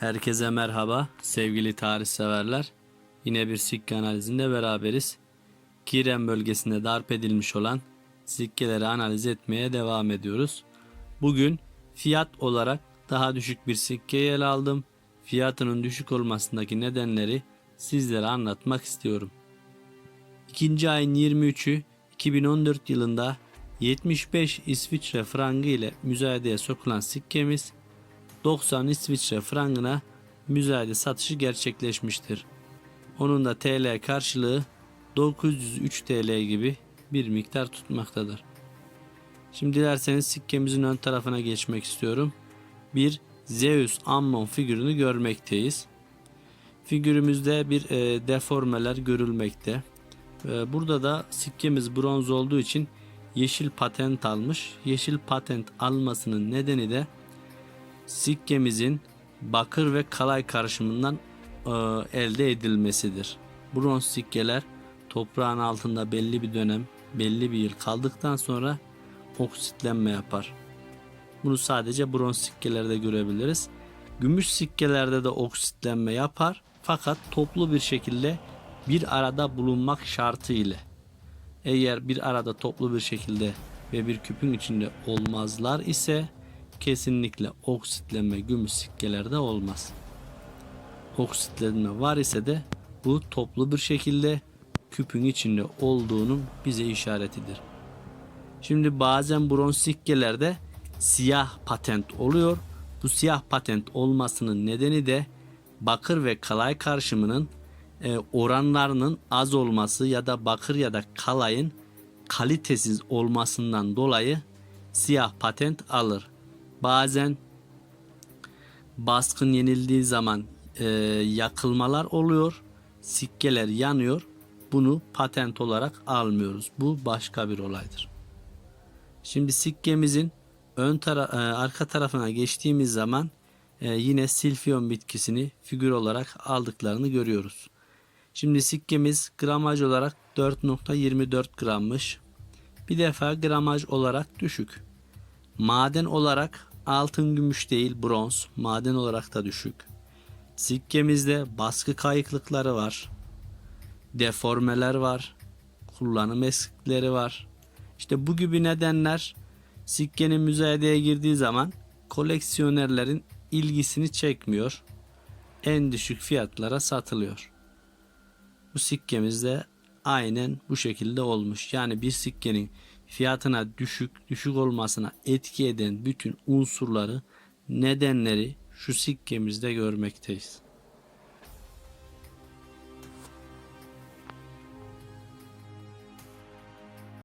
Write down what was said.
Herkese merhaba sevgili tarih severler. Yine bir sikke analizinde beraberiz. Kiren bölgesinde darp edilmiş olan sikkeleri analiz etmeye devam ediyoruz. Bugün fiyat olarak daha düşük bir sikkeyi ele aldım. Fiyatının düşük olmasındaki nedenleri sizlere anlatmak istiyorum. İkinci ayın 23'ü 2014 yılında 75 İsviçre frangı ile müzayedeye sokulan sikkemiz 90 İsviçre frangına müzayede satışı gerçekleşmiştir. Onun da TL karşılığı 903 TL gibi bir miktar tutmaktadır. Şimdi dilerseniz sikkemizin ön tarafına geçmek istiyorum. Bir Zeus Ammon figürünü görmekteyiz. Figürümüzde bir e, deformeler görülmekte. E, burada da sikkemiz bronz olduğu için yeşil patent almış. Yeşil patent almasının nedeni de sikkemizin bakır ve kalay karışımından e, elde edilmesidir. Bronz sikkeler toprağın altında belli bir dönem, belli bir yıl kaldıktan sonra oksitlenme yapar. Bunu sadece bronz sikkelerde görebiliriz. Gümüş sikkelerde de oksitlenme yapar fakat toplu bir şekilde bir arada bulunmak şartı ile. Eğer bir arada toplu bir şekilde ve bir küpün içinde olmazlar ise kesinlikle oksitlenme gümüş sikkelerde olmaz. Oksitlenme var ise de bu toplu bir şekilde küpün içinde olduğunun bize işaretidir. Şimdi bazen bronz sikkelerde siyah patent oluyor. Bu siyah patent olmasının nedeni de bakır ve kalay karışımının e, oranlarının az olması ya da bakır ya da kalayın kalitesiz olmasından dolayı siyah patent alır. Bazen baskın yenildiği zaman e, yakılmalar oluyor. Sikkeler yanıyor. Bunu patent olarak almıyoruz. Bu başka bir olaydır. Şimdi sikkemizin ön tara e, arka tarafına geçtiğimiz zaman e, yine silfiyon bitkisini figür olarak aldıklarını görüyoruz. Şimdi sikkemiz gramaj olarak 4.24 grammış. Bir defa gramaj olarak düşük. Maden olarak altın gümüş değil bronz. Maden olarak da düşük. Sikkemizde baskı kayıklıkları var. Deformeler var. Kullanım eksikleri var. İşte bu gibi nedenler sikkenin müzayedeye girdiği zaman koleksiyonerlerin ilgisini çekmiyor. En düşük fiyatlara satılıyor. Bu sikkemiz de aynen bu şekilde olmuş. Yani bir sikkenin fiyatına düşük düşük olmasına etki eden bütün unsurları nedenleri şu sikkemizde görmekteyiz.